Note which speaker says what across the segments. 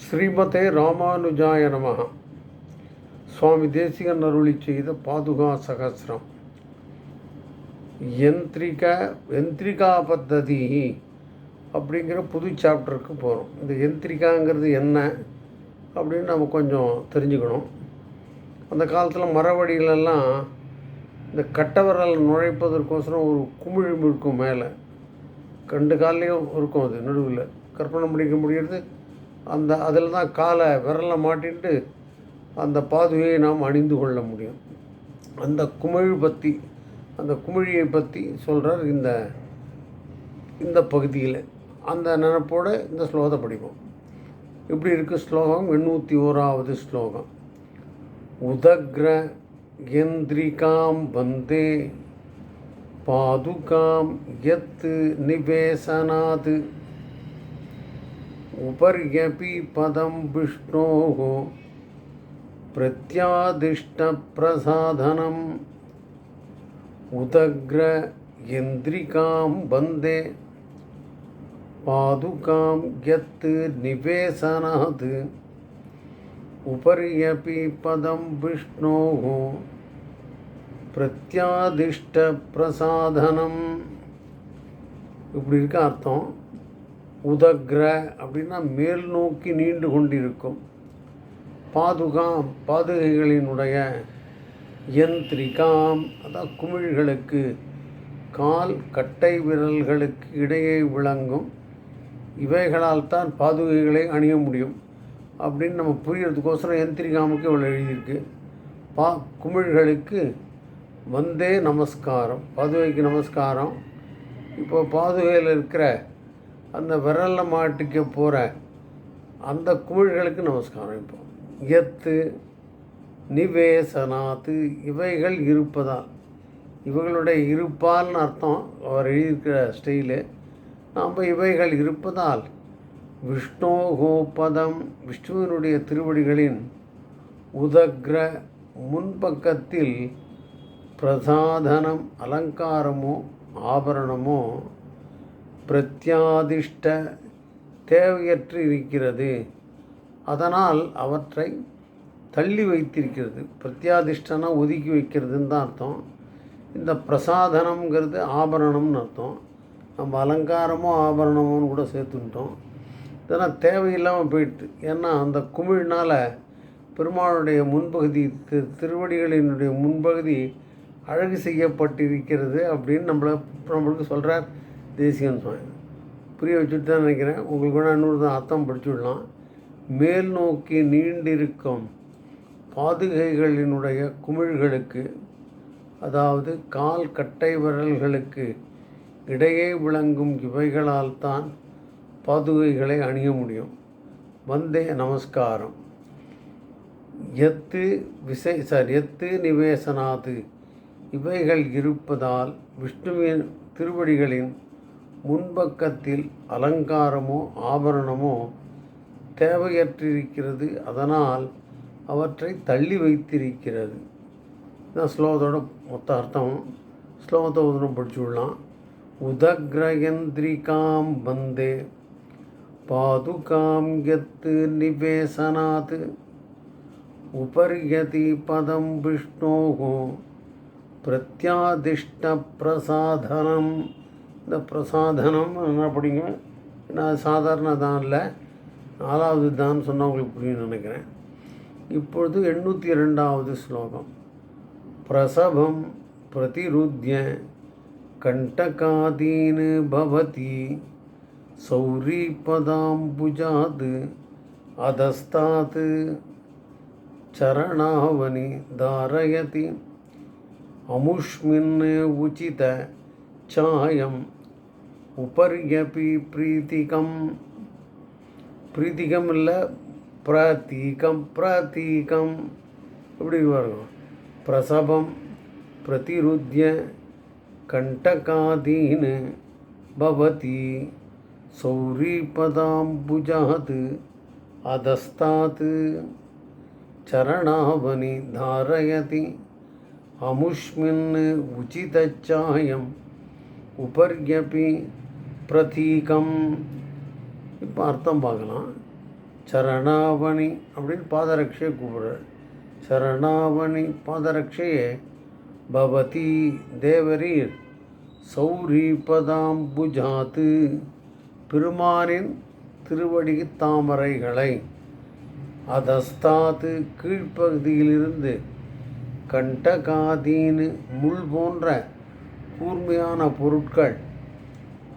Speaker 1: ஸ்ரீமதே ராமானுஜாய நமக சுவாமி தேசிகன் அருளி செய்த பாதுகா சகசிரம். யந்திரிக யந்திரிகா பத்ததி அப்படிங்கிற புது சாப்டருக்கு போகிறோம் இந்த யந்திரிகாங்கிறது என்ன அப்படின்னு நம்ம கொஞ்சம் தெரிஞ்சுக்கணும். அந்த காலத்தில் மரவடிகளெல்லாம் இந்த கட்டவரல் நுழைப்பதற்கோசரம் ஒரு குமிழ் இருக்கும் மேலே. ரெண்டு கால்லையும் இருக்கும் அது நடுவில். கற்பனை பண்ணிக்க முடியறது அந்த அதில் தான் காலை விரலை மாட்டின்ட்டு அந்த பாதுகையை நாம் அணிந்து கொள்ள முடியும். அந்த குமிழ் பற்றி அந்த குமிழியை பற்றி சொல்கிறார் இந்த இந்த பகுதியில். அந்த நினப்போடு இந்த ஸ்லோகத்தை படிப்போம். இப்படி இருக்குது ஸ்லோகம் எண்ணூற்றி ஓராவது ஸ்லோகம். உதக்ர எந்திரிகாம் வந்தே பாதுகாம் எத்து நிவேசனாது. உபர்யபி பதம் விஷ்ணோः प्रत्यादिष्टप्रसाधनम् उदग्र यन्द्रिकां वन्दे पादुकां यत् निवेशनात् उपर्यपि पदं विष्णोः பிரத்யாதிஷ்டப்பிரசாதனம் இப்படி இருக்க அர்த்தம் உதக்ர அப்படின்னா மேல் நோக்கி நீண்டு கொண்டிருக்கும். பாதுகாம் பாதுகைகளினுடைய யந்திரிகாம் அதான் குமிழ்களுக்கு கால் கட்டை விரல்களுக்கு இடையே விளங்கும். இவைகளால் தான் பாதுகைகளை அணிய முடியும். அப்படின்னு நம்ம புரியறதுக்கோசரம் யந்திரிகாமுக்கு இவ்வளோ எழுதியிருக்கு. பா குமிழ்களுக்கு வந்தே நமஸ்காரம் பாதுகைக்கு நமஸ்காரம். இப்போ பாதுகையில் இருக்கிற அந்த விரலில் மாட்டிக்க போகிற அந்த குமிழ்களுக்கு நமஸ்காரம் இப்போ எத்து நிவேசனாத்து இவைகள் இருப்பதால். இவைகளுடைய இருப்பால்னு அர்த்தம் அவர் எழுதியிருக்கிற ஸ்டைலு. நாம் இவைகள் இருப்பதால் விஷ்ணோகோபதம் விஷ்ணுவினுடைய திருவடிகளின் உதக்ர முன்பக்கத்தில் பிரசாதனம் அலங்காரமோ ஆபரணமோ பிரத்யாதிஷ்ட தேவையற்று இருக்கிறது அதனால் அவற்றை தள்ளி வைத்திருக்கிறது. பிரத்யாதிஷ்டனா ஒதுக்கி வைக்கிறதுன்னு தான் அர்த்தம். இந்த பிரசாதனம்ங்கிறது ஆபரணம்னு அர்த்தம். நம்ம அலங்காரமோ ஆபரணமோன்னு கூட சேர்த்துட்டோம். இதெல்லாம் தேவையில்லாமல் போயிட்டு ஏன்னா அந்த குமிழ்னால் பெருமாளுடைய முன்பகுதி திரு திருவடிகளினுடைய முன்பகுதி அழகு செய்யப்பட்டிருக்கிறது அப்படின்னு நம்மளை நம்மளுக்கு சொல்கிறார் தேசியம்னு சுவாமி புரிய வச்சுட்டு தான் நினைக்கிறேன். உங்களுக்கு வேணால் இன்னொரு தான் அர்த்தம் படிச்சு விடலாம். மேல் நோக்கி நீண்டிருக்கும் பாதுகைகளினுடைய குமிழ்களுக்கு அதாவது கால் கட்டை விரல்களுக்கு இடையே விளங்கும் இவைகளால் தான் பாதுகைகளை அணிய முடியும். வந்தே நமஸ்காரம். எத்து விசை சார் எத்து நிவேசனாது. இவைகள் இருப்பதால் விஷ்ணுவின் திருவடிகளின் முன்பக்கத்தில் அலங்காரமோ ஆபரணமோ தேவையற்றிருக்கிறது. அதனால் அவற்றை தள்ளி வைத்திருக்கிறது. இந்த ஸ்லோகத்தோட மொத்த அர்த்தம். ஸ்லோகத்தை உதனம் படிச்சு விடலாம். உதக்ரயந்திரிகாம் வந்தே பாதுகாம் எத்து நிவேசனாத் உபர்யதி பதம் விஷ்ணோகோ பிரத்யாதிஷ்டப்பிரசாதனம் இந்த பிரசாதனம் என்ன அப்படிங்க? நான் சாதாரண தான் இல்லை. நாலாவது தான் சொன்னால் உங்களுக்கு புரியும்னு நினைக்கிறேன். இப்பொழுது எண்ணூற்றி இரண்டாவது ஸ்லோகம். பிரசவம் பிரதிருத்திய கண்டகாதீனு பவதி சௌரிபதாம்புஜாத் அதஸ்தாத் சரணாவனி தாரயதி. அமுஷ்மின்னு உச்சித சாயம் உபர்யபி பிரீத்திகம் பிரீத்திகம் இல்லை பிரதீகம் பிரதீகம் இப்படி வரும் பிரசவம் பிரதிருத்திய கண்டகாதீன் பவதி சௌரிபதாம்புஜாத் அதஸ்தாத் चरणावनि धारयति अमुष्मिन् उचितचायम् உபர்யபி பிரதீகம். இப்போ அர்த்தம் பார்க்கலாம். சரணாவணி அப்படின்னு பாதரட்சையை கூப்பிடுறார். சரணாவணி பாதரட்சையே பவதி தேவரீர் சௌரீபதாம்புஜாத்து பெருமானின் திருவடி தாமரைகளை அதஸ்தாத்து கீழ்ப்பகுதியிலிருந்து கண்டகாதீனு முள் போன்ற கூர்மையான பொருட்கள்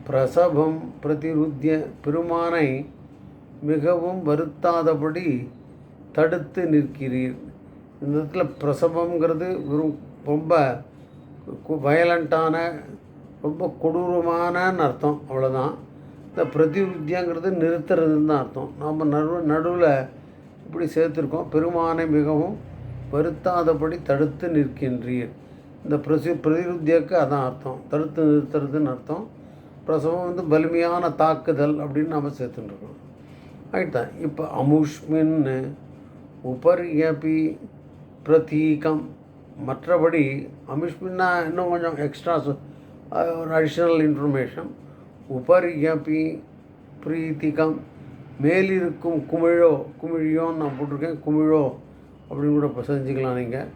Speaker 1: பிரசவம் பிரதிருத்திய பெருமானை மிகவும் வருத்தாதபடி தடுத்து நிற்கிறீர். இந்த இடத்துல பிரசவங்கிறது வெறும் ரொம்ப வயலண்ட்டான ரொம்ப கொடூரமானன்னு அர்த்தம் அவ்வளோதான் இந்த பிரதிருத்தியங்கிறது நிறுத்துறதுன்னு தான் அர்த்தம். நாம் நடு நடுவில் இப்படி சேர்த்துருக்கோம். பெருமானை மிகவும் வருத்தாதபடி தடுத்து நிற்கின்றீர். இந்த பிரசி பிரதிருத்தியக்கு அதான் அர்த்தம். தடுத்து நிறுத்துறதுன்னு அர்த்தம். பிரசவம் வந்து வலிமையான தாக்குதல் அப்படின்னு நம்ம சேர்த்துட்டுருக்கோம் ஆயிட்டா இப்போ அமுஷ்மின்னு உபரியபி பிரதீகம் மற்றபடி அமுஷ்மின்னா இன்னும் கொஞ்சம் எக்ஸ்ட்ரா ஒரு அடிஷ்னல் இன்ஃபர்மேஷன் உபரியபி பிரீத்திகம் மேலிருக்கும் குமிழோ குமிழியோன்னு நான் போட்டிருக்கேன். குமிழோ அப்படின்னு கூட இப்போ செஞ்சுக்கலாம் நீங்கள்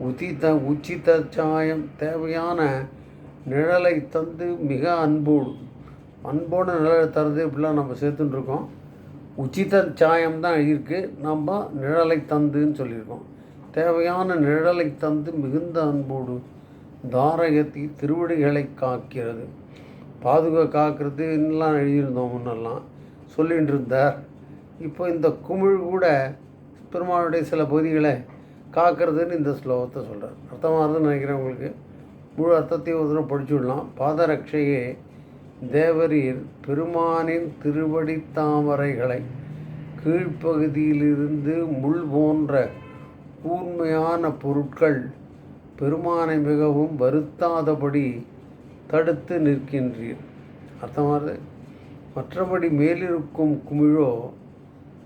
Speaker 1: உச்சித உச்சித சாயம் தேவையான நிழலை தந்து மிக அன்போடு. அன்போடு நிழலை தருது இப்படிலாம் நம்ம சேர்த்துட்டுருக்கோம் உச்சித சாயம் தான் எழுதியிருக்கு. நம்ம நிழலை தந்துன்னு சொல்லியிருக்கோம். தேவையான நிழலை தந்து மிகுந்த அன்போடு தாரகத்தி திருவடிகளை காக்கிறது. பாதுகா காக்கிறதுலாம் எழுதியிருந்தோம் முன்னெல்லாம். சொல்லிகிட்டு இருந்தார் இப்போ இந்த குமிழ் கூட பெருமாளுடைய சில பகுதிகளை காக்கிறதுன்னு இந்த ஸ்லோகத்தை சொல்கிறார் அர்த்தமாகுதுன்னு நினைக்கிறேன் உங்களுக்கு. முழு அர்த்தத்தையும் ஒரு தடவை படிச்சு விடலாம். பாதரட்சையே தேவரீர் பெருமானின் திருவடி தாமரைகளை கீழ்ப்பகுதியிலிருந்து முள் போன்ற கூர்மையான பொருட்கள் பெருமானை மிகவும் வருத்தாதபடி தடுத்து நிற்கின்றீர். அர்த்தமானது மற்றபடி மேலிருக்கும் குமிழோ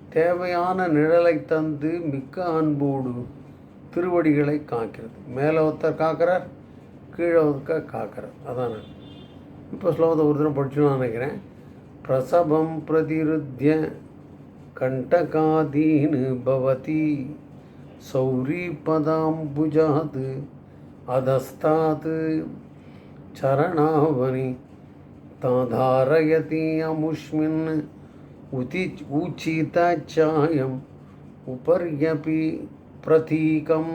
Speaker 1: தேவையான நிழலை தந்து மிக்க அன்போடு திருவடிகளை காக்கிறது. மேலே ஒருத்தர் காக்கிறார் கீழே ஒதுக்க காக்கிறது அதான இப்போ ஸ்லோகத்தை ஒரு தினம் படிச்சுன்னு நினைக்கிறேன். பிரசவம் பிரதிருத்திய கண்டகாதீன் பவதி சௌரி பதாம்புஜாத் அதஸ்தாத் சரணாவனி தாதாரயதி அமுஷ்மின் உதி ஊச்சிதாச்சாயம் உபரியபி பிரதீகம்.